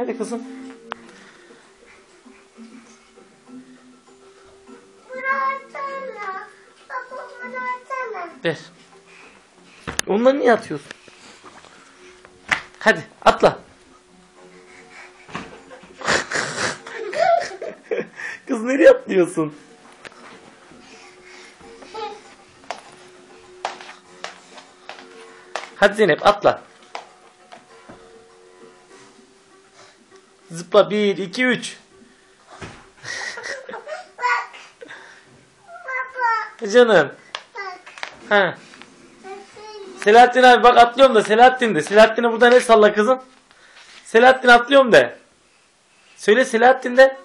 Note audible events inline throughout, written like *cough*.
Hadi kızım. Ver. Onları niye atıyorsun? Hadi atla. *laughs* Kız nereye atlıyorsun? Hadi Zeynep atla. Zıpla 1, 2, 3. Bak. Baba. Canım. Bak. Ha. Selahattin abi bak atlıyorum da Selahattin de. Selahattin'e buradan el salla kızım. Selahattin atlıyorum de. Söyle Selahattin de.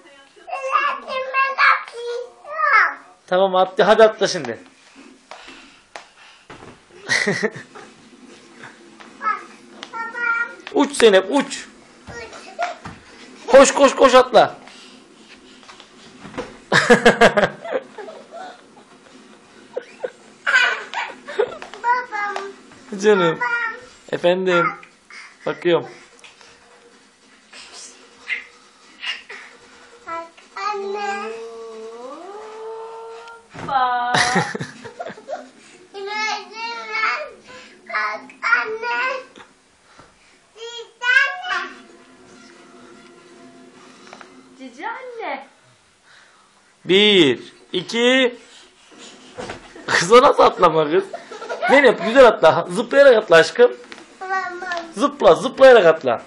Selahattin ben atlayacağım. Tamam atla hadi atla şimdi. Bak. Babam. uç Zeynep uç. Koş koş koş atla. Babam. Canım. Babam. Efendim. Bakıyorum. Bak anne. Bak. *laughs* Cici anne. Bir, iki. Kız o nasıl atlama kız? Zeynep güzel atla. Zıplayarak atla aşkım. Zıpla zıplayarak atla.